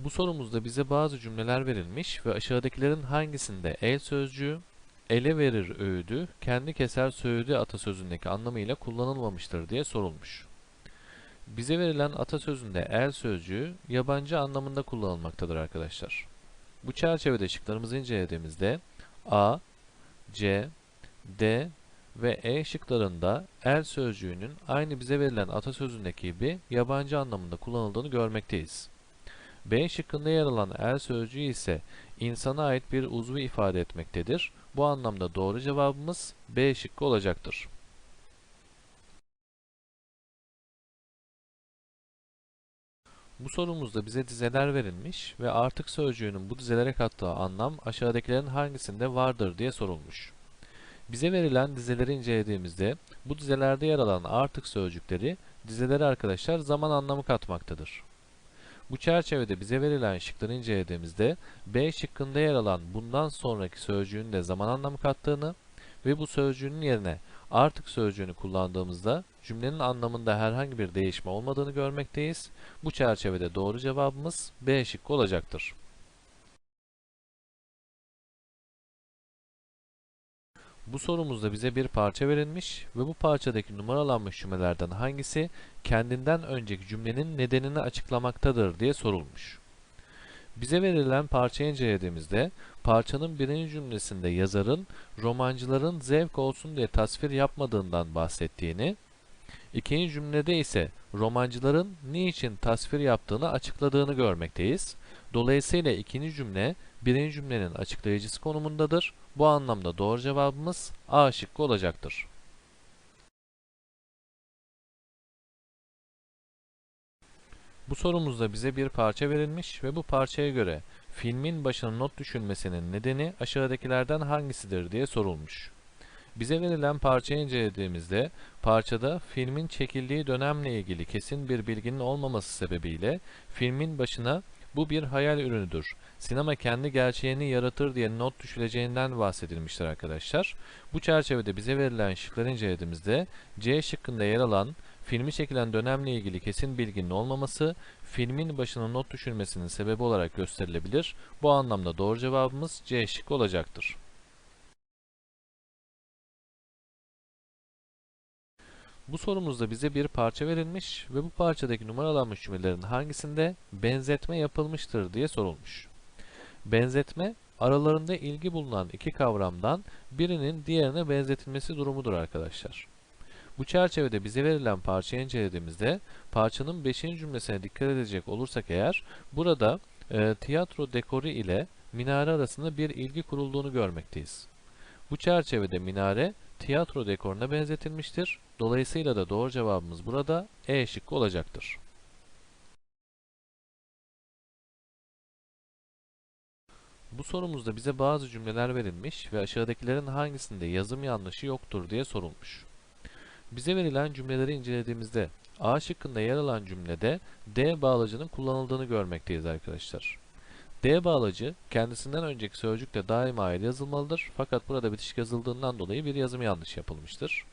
Bu sorumuzda bize bazı cümleler verilmiş ve aşağıdakilerin hangisinde el sözcüğü, ele verir öğüdü, kendi keser söğüdü atasözündeki anlamıyla kullanılmamıştır diye sorulmuş. Bize verilen atasözünde el sözcüğü yabancı anlamında kullanılmaktadır arkadaşlar. Bu çerçevede şıklarımızı incelediğimizde A, C, D ve E şıklarında el sözcüğünün aynı bize verilen atasözündeki gibi yabancı anlamında kullanıldığını görmekteyiz. B şıkkında yer alan el sözcüğü ise insana ait bir uzvu ifade etmektedir. Bu anlamda doğru cevabımız B şıkkı olacaktır. Bu sorumuzda bize dizeler verilmiş ve artık sözcüğünün bu dizelere kattığı anlam aşağıdakilerin hangisinde vardır diye sorulmuş. Bize verilen dizeleri incelediğimizde bu dizelerde yer alan artık sözcükleri dizelere arkadaşlar zaman anlamı katmaktadır. Bu çerçevede bize verilen şıkları incelediğimizde B şıkkında yer alan bundan sonraki sözcüğün de zaman anlamı kattığını ve bu sözcüğün yerine artık sözcüğünü kullandığımızda cümlenin anlamında herhangi bir değişme olmadığını görmekteyiz. Bu çerçevede doğru cevabımız B şıkkı olacaktır. Bu sorumuzda bize bir parça verilmiş ve bu parçadaki numaralanmış cümlelerden hangisi kendinden önceki cümlenin nedenini açıklamaktadır diye sorulmuş. Bize verilen parçayı incelediğimizde parçanın birinci cümlesinde yazarın romancıların zevk olsun diye tasvir yapmadığından bahsettiğini, ikinci cümlede ise romancıların niçin tasvir yaptığını açıkladığını görmekteyiz. Dolayısıyla ikinci cümle birinci cümlenin açıklayıcısı konumundadır. Bu anlamda doğru cevabımız A şıkkı olacaktır. Bu sorumuzda bize bir parça verilmiş ve bu parçaya göre filmin başına not düşülmesinin nedeni aşağıdakilerden hangisidir diye sorulmuş. Bize verilen parçayı incelediğimizde parçada filmin çekildiği dönemle ilgili kesin bir bilginin olmaması sebebiyle filmin başına bu bir hayal ürünüdür. Sinema kendi gerçeğini yaratır diye not düşüleceğinden bahsedilmiştir arkadaşlar. Bu çerçevede bize verilen şıkları incelediğimizde C şıkkında yer alan filmi çekilen dönemle ilgili kesin bilginin olmaması filmin başına not düşülmesinin sebebi olarak gösterilebilir. Bu anlamda doğru cevabımız C şıkkı olacaktır. Bu sorumuzda bize bir parça verilmiş ve bu parçadaki numaralanmış cümlelerin hangisinde benzetme yapılmıştır diye sorulmuş. Benzetme, aralarında ilgi bulunan iki kavramdan birinin diğerine benzetilmesi durumudur arkadaşlar. Bu çerçevede bize verilen parçayı incelediğimizde parçanın 5. cümlesine dikkat edecek olursak eğer burada e, tiyatro dekoru ile minare arasında bir ilgi kurulduğunu görmekteyiz. Bu çerçevede minare tiyatro dekoruna benzetilmiştir. Dolayısıyla da doğru cevabımız burada E şıkkı olacaktır. Bu sorumuzda bize bazı cümleler verilmiş ve aşağıdakilerin hangisinde yazım yanlışı yoktur diye sorulmuş. Bize verilen cümleleri incelediğimizde A şıkkında yer alan cümlede D bağlacının kullanıldığını görmekteyiz arkadaşlar. D bağlacı kendisinden önceki sözcükle daima ayrı yazılmalıdır fakat burada bitişik yazıldığından dolayı bir yazım yanlış yapılmıştır.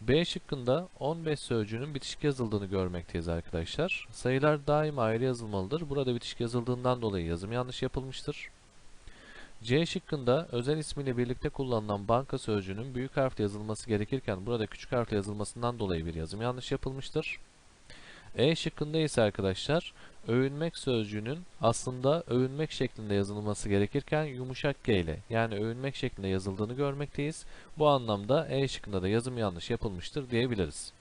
B şıkkında 15 sözcüğünün bitişik yazıldığını görmekteyiz arkadaşlar. Sayılar daima ayrı yazılmalıdır. Burada bitişik yazıldığından dolayı yazım yanlış yapılmıştır. C şıkkında özel ismiyle birlikte kullanılan banka sözcüğünün büyük harfle yazılması gerekirken burada küçük harfle yazılmasından dolayı bir yazım yanlış yapılmıştır. E şıkkında ise arkadaşlar övünmek sözcüğünün aslında övünmek şeklinde yazılması gerekirken yumuşak G ile yani övünmek şeklinde yazıldığını görmekteyiz. Bu anlamda E şıkkında da yazım yanlış yapılmıştır diyebiliriz.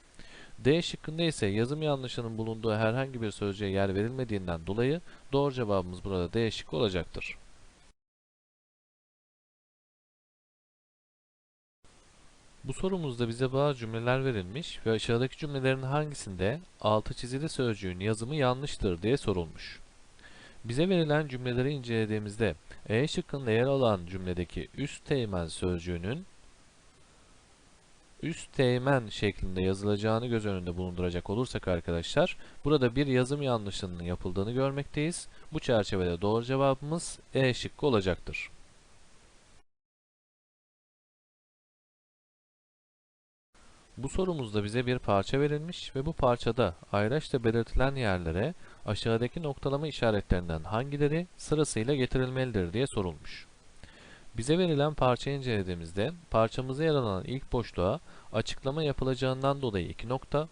D şıkkında ise yazım yanlışının bulunduğu herhangi bir sözcüğe yer verilmediğinden dolayı doğru cevabımız burada D şıkkı olacaktır. Bu sorumuzda bize bazı cümleler verilmiş ve aşağıdaki cümlelerin hangisinde altı çizili sözcüğün yazımı yanlıştır diye sorulmuş. Bize verilen cümleleri incelediğimizde E şıkkında yer alan cümledeki üst teğmen sözcüğünün üst teğmen şeklinde yazılacağını göz önünde bulunduracak olursak arkadaşlar burada bir yazım yanlışının yapıldığını görmekteyiz. Bu çerçevede doğru cevabımız E şıkkı olacaktır. Bu sorumuzda bize bir parça verilmiş ve bu parçada ayraçla belirtilen yerlere aşağıdaki noktalama işaretlerinden hangileri sırasıyla getirilmelidir diye sorulmuş. Bize verilen parçayı incelediğimizde parçamıza yer alan ilk boşluğa açıklama yapılacağından dolayı iki nokta,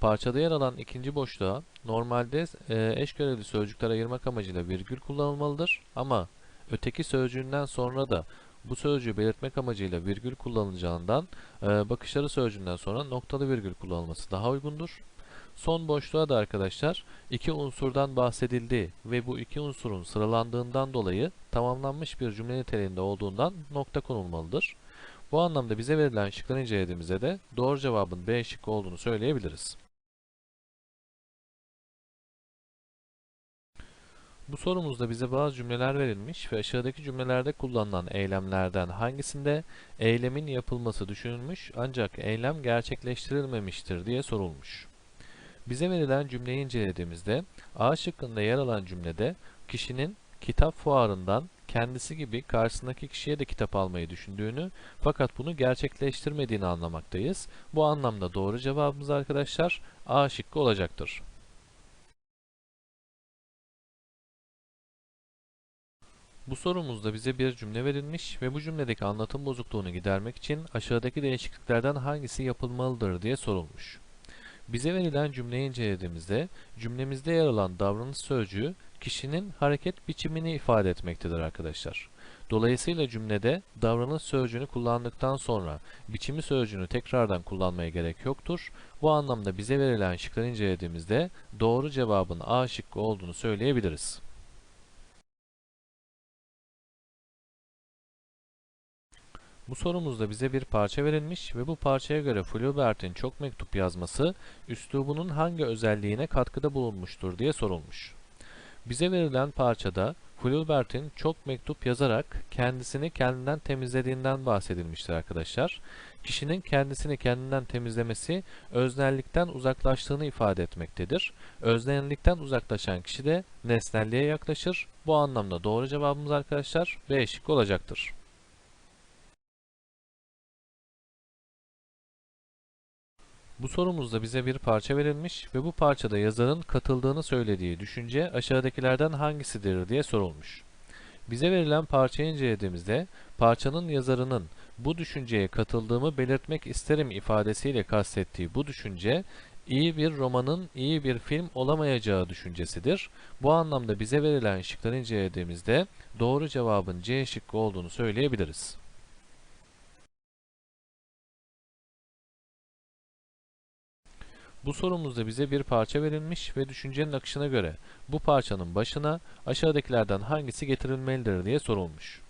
parçada yer alan ikinci boşluğa normalde e, eş görevli sözcükler ayırmak amacıyla virgül kullanılmalıdır ama öteki sözcüğünden sonra da bu sözcüğü belirtmek amacıyla virgül kullanılacağından e, bakışları sözcüğünden sonra noktalı virgül kullanılması daha uygundur. Son boşluğa da arkadaşlar iki unsurdan bahsedildi ve bu iki unsurun sıralandığından dolayı tamamlanmış bir cümle niteliğinde olduğundan nokta konulmalıdır. Bu anlamda bize verilen şıkları incelediğimizde de doğru cevabın B şıkkı olduğunu söyleyebiliriz. Bu sorumuzda bize bazı cümleler verilmiş ve aşağıdaki cümlelerde kullanılan eylemlerden hangisinde eylemin yapılması düşünülmüş ancak eylem gerçekleştirilmemiştir diye sorulmuş. Bize verilen cümleyi incelediğimizde A şıkkında yer alan cümlede kişinin kitap fuarından kendisi gibi karşısındaki kişiye de kitap almayı düşündüğünü fakat bunu gerçekleştirmediğini anlamaktayız. Bu anlamda doğru cevabımız arkadaşlar A şıkkı olacaktır. Bu sorumuzda bize bir cümle verilmiş ve bu cümledeki anlatım bozukluğunu gidermek için aşağıdaki değişikliklerden hangisi yapılmalıdır diye sorulmuş. Bize verilen cümleyi incelediğimizde cümlemizde yer alan davranış sözcüğü kişinin hareket biçimini ifade etmektedir arkadaşlar. Dolayısıyla cümlede davranış sözcüğünü kullandıktan sonra biçimi sözcüğünü tekrardan kullanmaya gerek yoktur. Bu anlamda bize verilen şıkları incelediğimizde doğru cevabın A şıkkı olduğunu söyleyebiliriz. Bu sorumuzda bize bir parça verilmiş ve bu parçaya göre Flubert'in çok mektup yazması üslubunun hangi özelliğine katkıda bulunmuştur diye sorulmuş. Bize verilen parçada Flubert'in çok mektup yazarak kendisini kendinden temizlediğinden bahsedilmiştir arkadaşlar. Kişinin kendisini kendinden temizlemesi öznellikten uzaklaştığını ifade etmektedir. Öznellikten uzaklaşan kişi de nesnelliğe yaklaşır. Bu anlamda doğru cevabımız arkadaşlar B şıkkı olacaktır. Bu sorumuzda bize bir parça verilmiş ve bu parçada yazarın katıldığını söylediği düşünce aşağıdakilerden hangisidir diye sorulmuş. Bize verilen parçayı incelediğimizde parçanın yazarının bu düşünceye katıldığımı belirtmek isterim ifadesiyle kastettiği bu düşünce iyi bir romanın iyi bir film olamayacağı düşüncesidir. Bu anlamda bize verilen şıkları incelediğimizde doğru cevabın C şıkkı olduğunu söyleyebiliriz. Bu sorumuzda bize bir parça verilmiş ve düşüncenin akışına göre bu parçanın başına aşağıdakilerden hangisi getirilmelidir diye sorulmuş.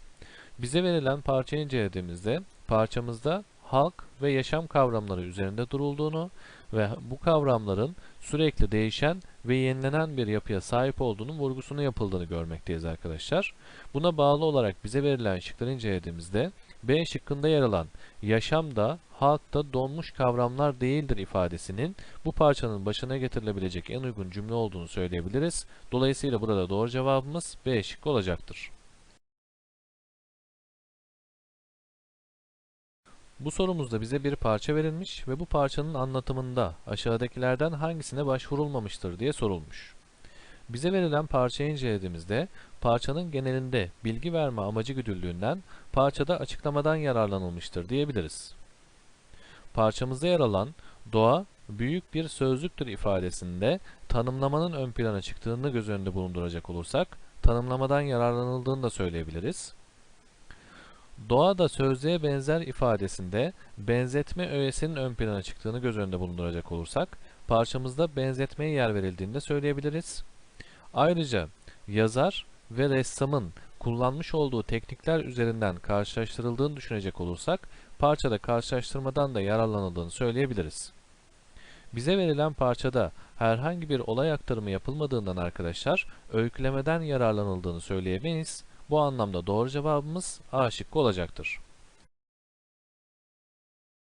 Bize verilen parçayı incelediğimizde parçamızda halk ve yaşam kavramları üzerinde durulduğunu ve bu kavramların sürekli değişen ve yenilenen bir yapıya sahip olduğunun vurgusunu yapıldığını görmekteyiz arkadaşlar. Buna bağlı olarak bize verilen şıkları incelediğimizde B şıkkında yer alan yaşam da halkta donmuş kavramlar değildir ifadesinin bu parçanın başına getirilebilecek en uygun cümle olduğunu söyleyebiliriz. Dolayısıyla burada doğru cevabımız B şıkkı olacaktır. Bu sorumuzda bize bir parça verilmiş ve bu parçanın anlatımında aşağıdakilerden hangisine başvurulmamıştır diye sorulmuş. Bize verilen parçayı incelediğimizde parçanın genelinde bilgi verme amacı güdüldüğünden parçada açıklamadan yararlanılmıştır diyebiliriz. Parçamızda yer alan doğa büyük bir sözlüktür ifadesinde tanımlamanın ön plana çıktığını göz önünde bulunduracak olursak tanımlamadan yararlanıldığını da söyleyebiliriz. Doğa da sözlüğe benzer ifadesinde benzetme öğesinin ön plana çıktığını göz önünde bulunduracak olursak parçamızda benzetmeye yer verildiğini de söyleyebiliriz. Ayrıca yazar ve ressamın kullanmış olduğu teknikler üzerinden karşılaştırıldığını düşünecek olursak parçada karşılaştırmadan da yararlanıldığını söyleyebiliriz. Bize verilen parçada herhangi bir olay aktarımı yapılmadığından arkadaşlar öykülemeden yararlanıldığını söyleyemeyiz. Bu anlamda doğru cevabımız A şıkkı olacaktır.